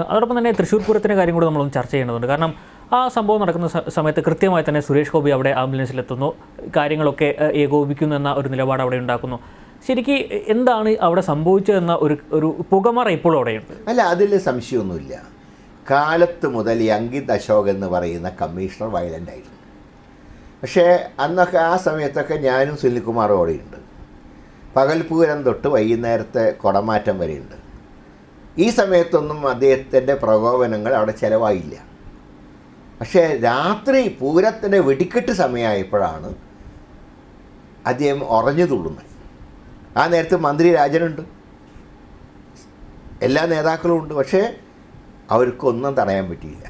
അതോടൊപ്പം തന്നെ തൃശ്ശൂർ പൂരത്തിന്റെ കാര്യം കൂടി നമ്മളൊന്ന് ചർച്ച ചെയ്യേണ്ടതുണ്ട്. കാരണം ആ സംഭവം നടക്കുന്ന സമയത്ത് കൃത്യമായി തന്നെ സുരേഷ് ഗോപി അവിടെ ആംബുലൻസിലെത്തുന്നു. കാര്യങ്ങളൊക്കെ ഏകോപിക്കുന്നു എന്ന ഒരു നിലപാട് അവിടെ ഉണ്ടാക്കുന്നു. ശരിക്ക് എന്താണ് അവിടെ സംഭവിച്ചതെന്ന ഒരു ഒരു പുകമറ ഇപ്പോഴും അവിടെയുണ്ട്. അല്ല അതിൽ സംശയമൊന്നുമില്ല. കാലത്ത് മുതൽ അങ്കിത് അശോക് എന്ന് പറയുന്ന കമ്മീഷണർ വയലന്റ് ആയിരുന്നു. പക്ഷേ അന്നൊക്കെ ആ സമയത്തൊക്കെ ഞാനും സുനിൽകുമാറും അവിടെയുണ്ട്. പകൽപൂരം തൊട്ട് വൈകുന്നേരത്തെ കുടമാറ്റം വരെയുണ്ട്. ഈ സമയത്തൊന്നും അദ്ദേഹത്തിന്റെ പ്രകോപനങ്ങൾ അവിടെ ചിലവായില്ല. പക്ഷേ രാത്രി പൂരത്തിന്റെ വെടിക്കെട്ട് സമയമായപ്പോഴാണ് അദ്ദേഹം ഉറഞ്ഞു തുള്ളുന്നത്. ആ നേരത്ത് മന്ത്രി രാജനുണ്ട്. എല്ലാ നേതാക്കളും ഉണ്ട്. പക്ഷേ അവർക്കൊന്നും തടയാൻ പറ്റിയില്ല.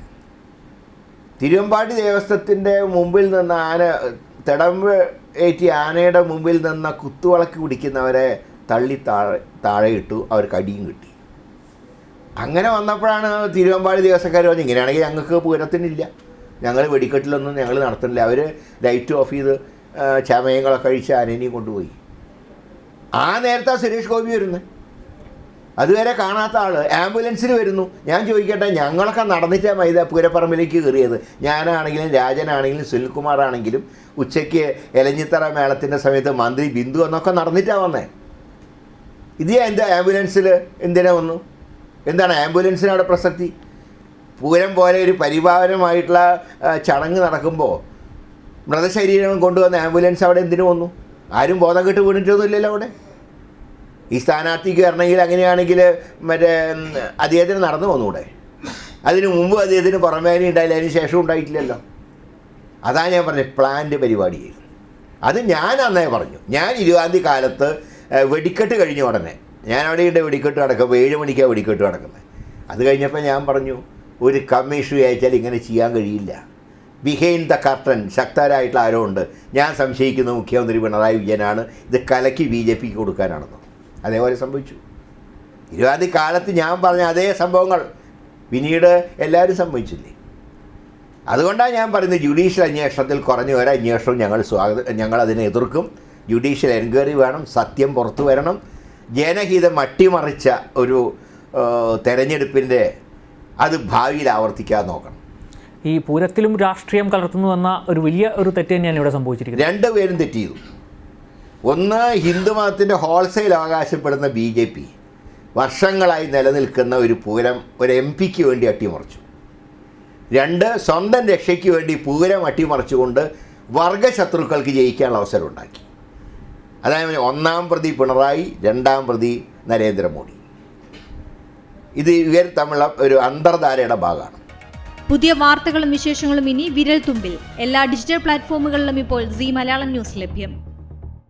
തിരുവമ്പാടി ദേവസ്വത്തിന്റെ മുമ്പിൽ നിന്ന് ആന തിടമ്പ് ഏറ്റി ആനയുടെ മുമ്പിൽ നിന്ന് കുത്തുവിളക്ക് പിടിക്കുന്നവരെ തള്ളി താഴെ താഴെ ഇട്ടു. അവർക്ക് അടിയും കിട്ടി. അങ്ങനെ വന്നപ്പോഴാണ് തിരുവമ്പാടി ദിവസക്കാർ പറഞ്ഞത് ഇങ്ങനെയാണെങ്കിൽ ഞങ്ങൾക്ക് പൂരത്തിനില്ല. ഞങ്ങൾ വെടിക്കെട്ടിലൊന്നും ഞങ്ങൾ നടത്തുന്നില്ല. അവർ ലൈറ്റ് ഓഫ് ചെയ്ത് ചമയങ്ങളൊക്കെ കഴിച്ച് ആനേനെയും കൊണ്ടുപോയി. ആ നേരത്തെ സുരേഷ് ഗോപി വരുന്നത് അതുവരെ കാണാത്ത ആൾ ആംബുലൻസിൽ വരുന്നു. ഞാൻ ചോദിക്കട്ടെ ഞങ്ങളൊക്കെ നടന്നിട്ടാ മൈത പൂരപ്പറമ്പിലേക്ക് കയറിയത്? ഞാനാണെങ്കിലും രാജനാണെങ്കിലും സുനിൽകുമാർ ആണെങ്കിലും ഉച്ചയ്ക്ക് എലഞ്ഞിത്തറ മേളത്തിന്റെ സമയത്ത് മന്ത്രി ബിന്ദു എന്നൊക്കെ നടന്നിട്ടാണ് വന്നേ. ഇത് എന്റെ ആംബുലൻസിൽ എന്തിനാ വന്നു? എന്താണ് ആംബുലൻസിന് അവിടെ പ്രസക്തി? പൂരം പോലെ ഒരു പരിപാലനമായിട്ടുള്ള ചടങ്ങ് നടക്കുമ്പോൾ മൃതശരീരം കൊണ്ടുവന്ന ആംബുലൻസ് അവിടെ എന്തിനു വന്നു? ആരും ബോധം കെട്ട് വീണിട്ടൊന്നുമില്ലല്ലോ അവിടെ. ഈ സ്ഥാനാർത്ഥിക്ക് വരണമെങ്കിൽ അങ്ങനെയാണെങ്കിൽ മറ്റേ അദ്ദേഹത്തിന് നടന്നു വന്നൂടെ അതിനു മുമ്പ് അദ്ദേഹത്തിന് പുറമേനെ ഉണ്ടായില്ല അതിന് ശേഷം ഉണ്ടായിട്ടില്ലല്ലോ. അതാണ് ഞാൻ പറഞ്ഞത് പ്ലാന്റ് പരിപാടി അത് ഞാൻ അന്നേ പറഞ്ഞു. ഞാൻ ഇരുപതാം തീയതി കാലത്ത് വെടിക്കെട്ട് കഴിഞ്ഞ ഉടനെ ഞാൻ അവിടെ ഇവിടെ വെടിക്കെട്ട് നടക്കുമ്പോൾ ഏഴ് മണിക്കാണ് വെടിക്കെട്ട് നടക്കുന്നത് അത് കഴിഞ്ഞപ്പോൾ ഞാൻ പറഞ്ഞു ഒരു കമ്മീഷൻ അയച്ചാൽ ഇങ്ങനെ ചെയ്യാൻ കഴിയില്ല. ബിഹൈൻഡ് ദ കർട്ടൻ ശക്തരായിട്ടുള്ള ആരോ ഉണ്ട്. ഞാൻ സംശയിക്കുന്ന മുഖ്യമന്ത്രി പിണറായി വിജയനാണ്. ഇത് കലക്കി ബി ജെ പിക്ക് കൊടുക്കാനാണെന്ന്. അതേപോലെ സംഭവിച്ചു. ഇരുപതാം കാലത്ത് ഞാൻ പറഞ്ഞ അതേ സംഭവങ്ങൾ പിന്നീട് എല്ലാവരും സംഭവിച്ചില്ലേ? അതുകൊണ്ടാണ് ഞാൻ പറയുന്നത് ജുഡീഷ്യൽ അന്വേഷണത്തിൽ കുറഞ്ഞ ഒരു ഞങ്ങൾ സ്വാഗതം ഞങ്ങൾ അതിനെ എതിർക്കും. ജുഡീഷ്യൽ എൻക്വയറി വേണം സത്യം പുറത്തു വരണം. ജനഹിതം അട്ടിമറിച്ച ഒരു തെരഞ്ഞെടുപ്പിന്റെ അത് ഭാവിയിൽ ആവർത്തിക്കാതെ നോക്കണം. ഈ പൂരത്തിലും രാഷ്ട്രീയം കലർത്തുന്നു എന്ന ഒരു വലിയ ഒരു തെറ്റ് തന്നെയാണ് ഇവിടെ സംഭവിച്ചിരിക്കുന്നത്. രണ്ടുപേരും തെറ്റ് ചെയ്തു. ഒന്ന് ഹിന്ദുമതത്തിന്റെ ഹോൾസെയിൽ അവകാശപ്പെടുന്ന ബി ജെ പി വർഷങ്ങളായി നിലനിൽക്കുന്ന ഒരു പൂരം ഒരു എം പിക്ക് വേണ്ടി അട്ടിമറിച്ചു. രണ്ട് സ്വന്തം രക്ഷയ്ക്ക് വേണ്ടി പൂരം അട്ടിമറിച്ചുകൊണ്ട് വർഗശത്രുക്കൾക്ക് ജയിക്കാനുള്ള അവസരം ഉണ്ടാക്കി. അതായത് ഒന്നാം പ്രതി പിണറായി രണ്ടാം പ്രതി നരേന്ദ്രമോദി. ഇത് ഇവർ തമ്മിലുള്ള ഒരു അന്തർധാരയുടെ ഭാഗമാണ്. പുതിയ വാർത്തകളും വിശേഷങ്ങളും ഇനി വിരൽ തുമ്പിൽ എല്ലാ ഡിജിറ്റൽ പ്ലാറ്റ്ഫോമുകളിലും ഇപ്പോൾ സി മലയാളം ന്യൂസ് ലഭ്യം.